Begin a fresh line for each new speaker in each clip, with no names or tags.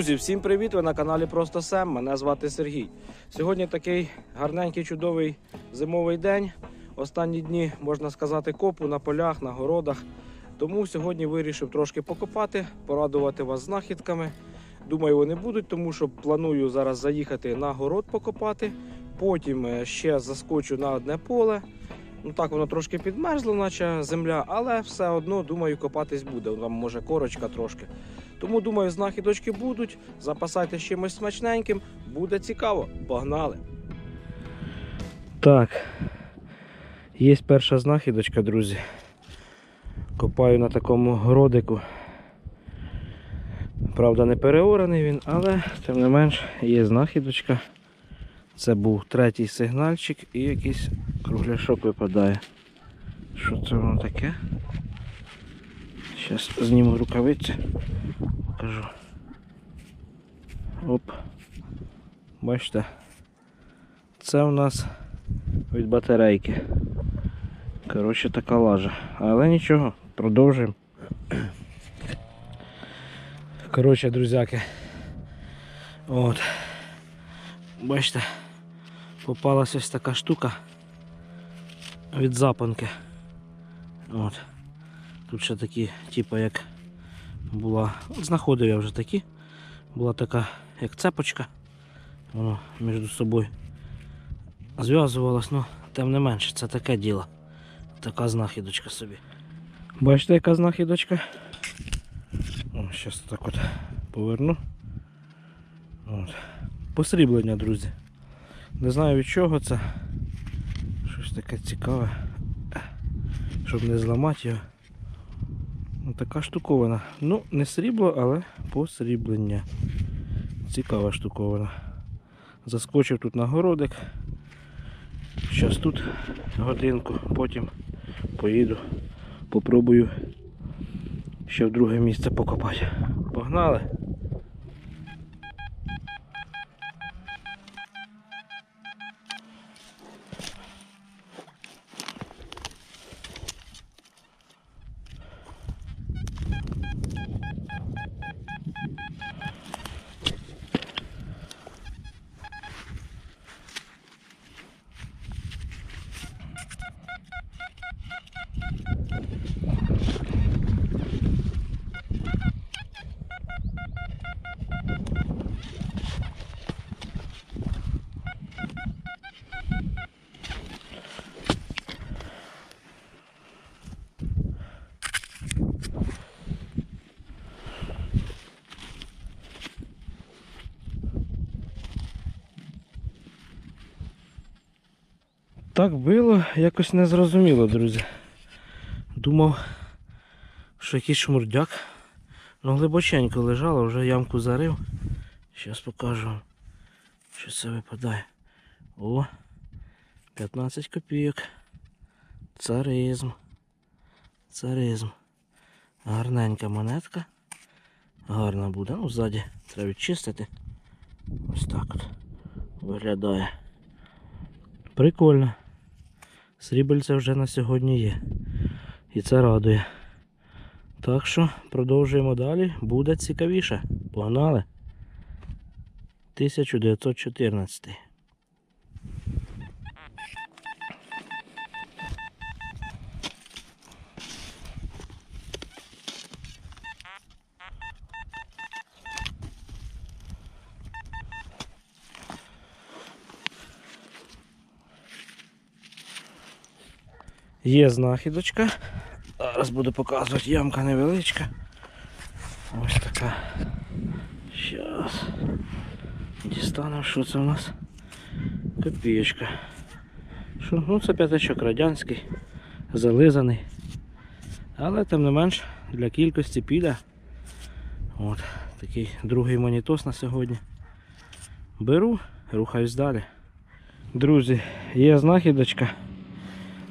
Друзі, всім привіт! Ви на каналі Просто Сем. Мене звати Сергій. Сьогодні такий гарненький, чудовий зимовий день. Останні дні, можна сказати, копу на полях, на городах. Тому сьогодні вирішив трошки покопати, порадувати вас знахідками. Думаю, вони будуть, тому що планую зараз заїхати на город покопати. Потім е, ще заскочу на одне поле. Ну так воно трошки підмерзло, наче земля, але все одно думаю, копатись буде. Там може корочка трошки. Тому думаю, знахідочки будуть. Запасайтесь чимось смачненьким, буде цікаво. Погнали! Так, є перша знахідочка, друзі. Копаю на такому городику. Правда, не переораний він, але тим не менш є знахідочка. Це був третій сигнальчик і якийсь кругляшок випадає. Що це воно таке? Зараз зніму рукавиці, покажу. Оп. Бачите? Це у нас від батарейки. Коротше, така лажа. Але нічого, продовжуємо. Коротше, друзяки. От. Бачите, попалась ось така штука від запанки. От. Тут ще такі, типу як була. Знаходив я вже такі. Була така, як цепочка. Воно між собою зв'язувалось, ну, тим не менше, це таке діло. Така знахідочка собі. Бачите, яка знахідочка? О, зараз так от поверну. От. Посріблення, друзі. Не знаю від чого це. Щось таке цікаве. Щоб не зламати його. Ну, така штуковина. Ну, не срібло, але посріблення. Цікава штуковина. Заскочив тут на городик. Зараз тут годинку, потім поїду, попробую ще в друге місце покопати. Погнали! Так було, якось незрозуміло, друзі. Думав, що якийсь шмурдяк. Ну, глибоченько лежало, вже ямку зарив. Зараз покажу, вам, що це випадає. О, 15 копійок. Царизм. Царизм. Гарненька монетка. Гарна буде. Ну, ззаді треба відчистити. Ось так от виглядає. Прикольно. Срібельце вже на сьогодні є. І це радує. Так що продовжуємо далі. Буде цікавіше. Погнали. 1914. Є знахідочка. Зараз буду показувати, ямка невеличка. Ось така. Щас. Дістанемо, що це у нас? Копієчка. Що? Ну це п'ятачок радянський, зализаний. Але тим не менш для кількості піде. От, такий другий монітос на сьогодні. Беру, рухаюсь далі. Друзі, є знахідочка.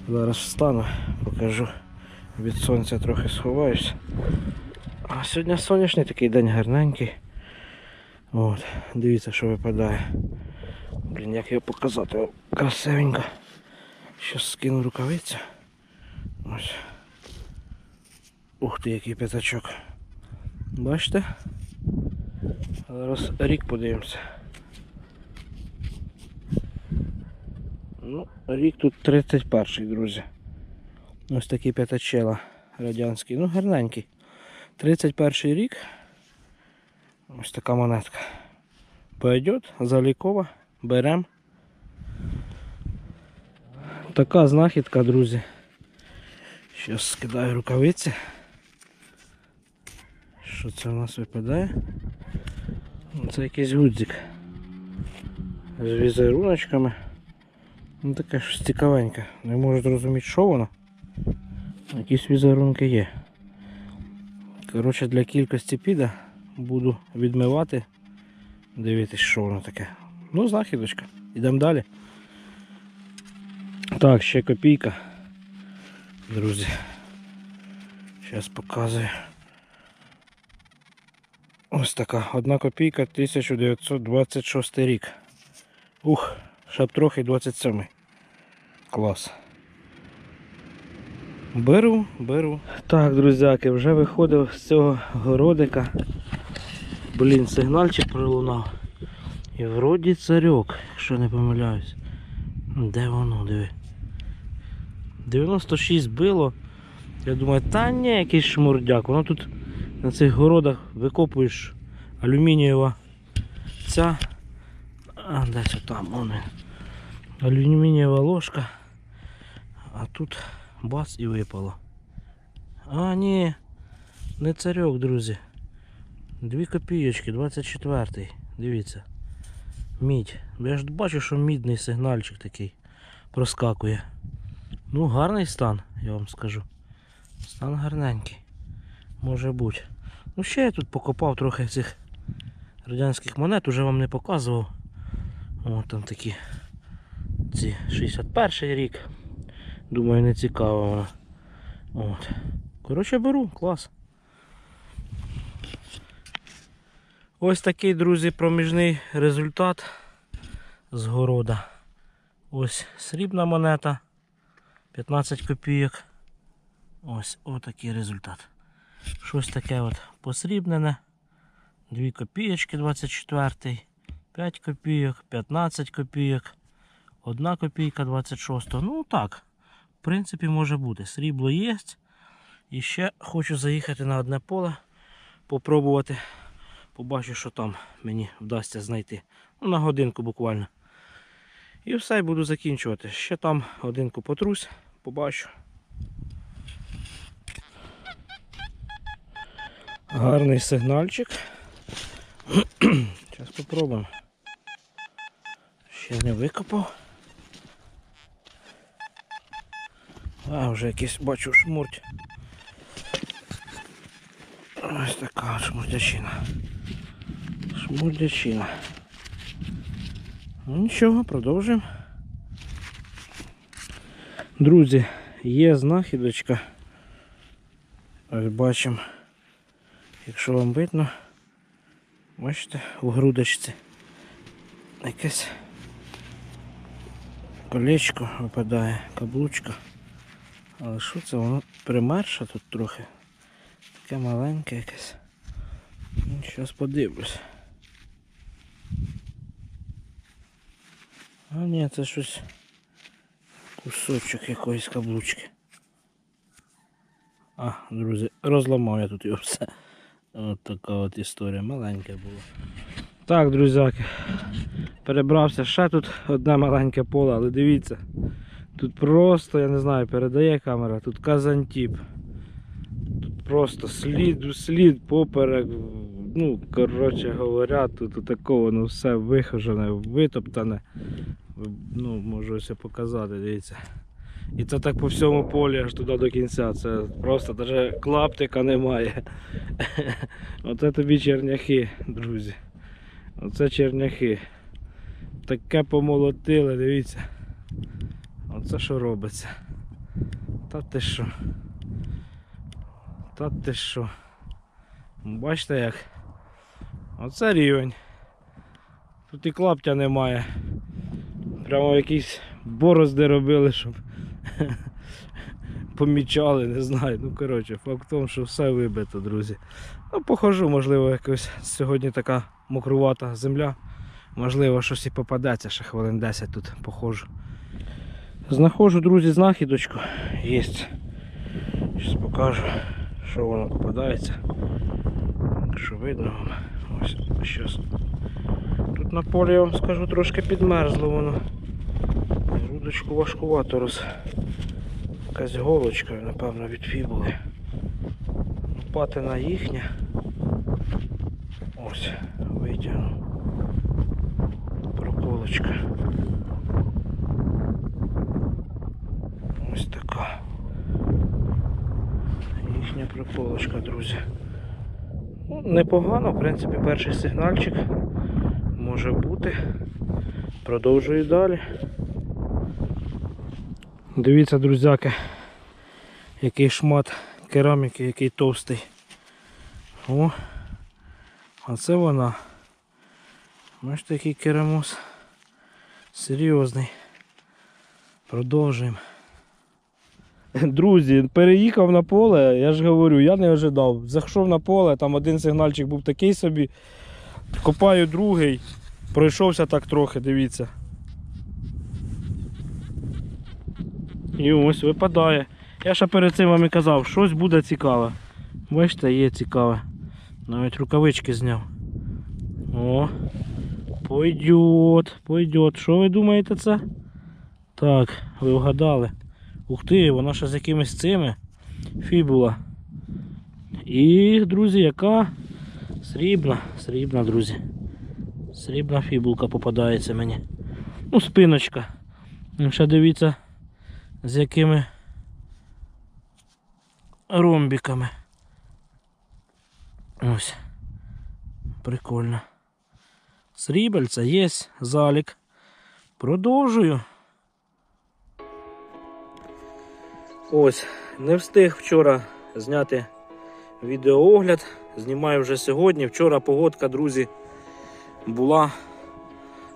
Зараз встану, покажу. Від сонця трохи сховаюсь. А сьогодні сонячний такий день гарненький. От, дивіться, що випадає. Блін, як його показати О, красивенько. Щас скину рукавицю. Ось. Ух ти, який п'ятачок. Бачите? Зараз рік подивимося. Ну, рік тут 31-й, друзі. Ось такий п'ятачела радянський. Ну, гарненький. 31 рік. Ось така монетка. Пойдет, залікова, берем. Така знахідка, друзі. Зараз скидаю рукавиці. Що це у нас випадає? Ну, Це якийсь гудзик. З візеруночками. Ну таке щось цікавеньке. Не можу зрозуміти, що воно. Якісь візерунки є. Коротше, для кількості піда буду відмивати. Дивитись, що воно таке. Ну, знахідочка. Йдемо далі. Так, ще копійка. Друзі. Зараз показую. Ось така. Одна копійка 1926 рік. Ух, ще трохи 27. Клас. Беру, беру. Так, друзяки, вже виходив з цього городика. Блін, сигнальчик пролунав. І вроді царьок, якщо не помиляюсь. Де воно, диви? 96 било. Я думаю, та ні, якийсь шмурдяк. Воно тут на цих городах викопуєш алюмінієва ця. А, десь там, вон він. Алюмінієва ложка. А тут бац і випало. А, ні, не царьок, друзі. Дві копійочки, 24-й. Дивіться. Мідь. Я ж бачу, що мідний сигнальчик такий проскакує. Ну, гарний стан, я вам скажу. Стан гарненький. Може бути. Ну ще я тут покопав трохи цих радянських монет, уже вам не показував. О, там такі ці 61 рік. Думаю, не цікаво воно. От. Коротше беру, клас. Ось такий, друзі, проміжний результат з города. Ось срібна монета. 15 копійок. Ось отакий результат. Щось таке от посрібнене. 2 копійочки 24, 5 копійок, 15 копійок, 1 копійка 26. Ну так, в принципі, може бути. Срібло є. І ще хочу заїхати на одне поле, попробувати. Побачу, що там мені вдасться знайти. Ну, на годинку буквально. І все, буду закінчувати. Ще там годинку потрусь, побачу. Гарний сигнальчик. Зараз попробуємо. Ще не викопав. А, вже якийсь бачу шмурть. Ось така шмурдячина. Шмурдячина. Ну нічого, продовжуємо. Друзі, є знахідочка. Ось бачимо. Якщо вам видно, бачите, у грудочці якесь колечко випадає, каблучка. Але що це? Воно примерше тут трохи. Таке маленьке якесь. Ну, Зараз подивлюсь. А ні, це щось кусочок якоїсь каблучки. А, друзі, розламав я тут його все. От така от історія, маленька була. Так, друзяки, перебрався ще тут одне маленьке поле, але дивіться, тут просто, я не знаю, передає камера, тут казантіп. Тут просто слід слід поперек. Ну, коротше говоря, тут такого ну, все вихожене, витоптане. Ну, можу ось показати, дивіться. І це так по всьому полі аж туди до кінця. Це просто навіть клаптика немає. Оце тобі черняхи, друзі. Оце черняхи. Таке помолотили, дивіться. Оце що робиться. Та ти що? Та ти що? Бачите як? Оце рівень. Тут і клаптя немає. Прямо якісь борозди робили, щоб помічали, не знаю. Ну коротше, факт в тому, що все вибито, друзі. Ну, похожу, можливо, якось сьогодні така мокрувата земля. Можливо, щось і попадеться, ще хвилин 10 тут похожу. Знаходжу, друзі, знахідочку. Є. Зараз покажу, що воно попадається. Якщо видно вам. Ось щас. Тут на полі я вам скажу трошки підмерзло воно. Рудочку важкувато роз. Якась голочка, напевно, від фібули. Патина їхня. Ось, витягну. Проколочка. Ось така. Їхня проколочка, друзі. Ну, непогано, в принципі, перший сигнальчик може бути. Продовжую далі. Дивіться, друзяки, який шмат кераміки, який товстий. О, а це вона. Бачите, який керамус. Серйозний. Продовжуємо. Друзі, переїхав на поле, я ж говорю, я не ожидав. Зайшов на поле, там один сигнальчик був такий собі. Копаю другий, пройшовся так трохи, дивіться. І ось випадає. Я ще перед цим вам і казав, щось буде цікаве. Бачите, є цікаве. Навіть рукавички зняв. О, пойдет, пойдет. Що ви думаєте це? Так, ви вгадали. Ух ти, вона ще з якимись цими. Фібула. І, друзі, яка? Срібна, срібна, друзі. Срібна фібулка попадається мені. Ну, спиночка. Ну, Ще дивіться, з якими ромбиками. Ось. Прикольно. Срібельця є, залік. Продовжую. Ось, не встиг вчора зняти відеоогляд. Знімаю вже сьогодні. Вчора погодка, друзі, була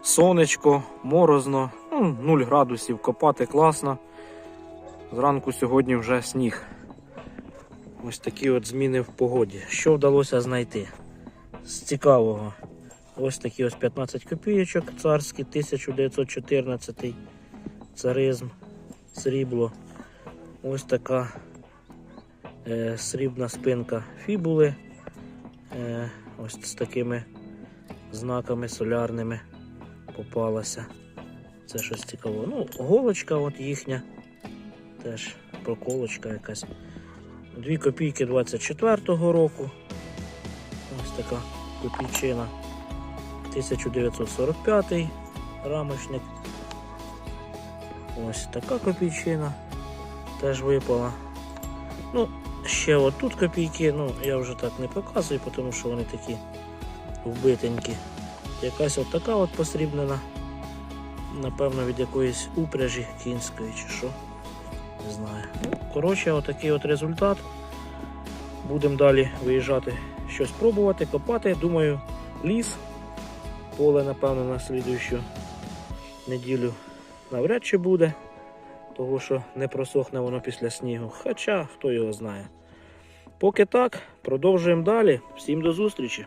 сонечко, морозно, ну, 0 градусів, копати класно. Зранку сьогодні вже сніг. Ось такі от зміни в погоді. Що вдалося знайти? З цікавого. Ось такі ось 15 копійочок царські, 1914 царизм, срібло. Ось така е, срібна спинка фібули. Е, ось з такими знаками солярними попалася. Це щось цікаве. Ну, голочка от їхня. Теж проколочка якась. 2 копійки 24-го року. Ось така копійчина. 1945 рамочник. Ось така копійчина теж випала. Ну, ще отут копійки, ну я вже так не показую, тому що вони такі вбитенькі. Якась от така от посрібнена. Напевно, від якоїсь упряжі кінської чи що. Не знаю. Ну, коротше, отакий от результат. Будемо далі виїжджати щось пробувати, копати. Думаю, ліс. Поле, напевно, на слідуючу неділю навряд чи буде, того що не просохне воно після снігу. Хоча хто його знає. Поки так, продовжуємо далі. Всім до зустрічі!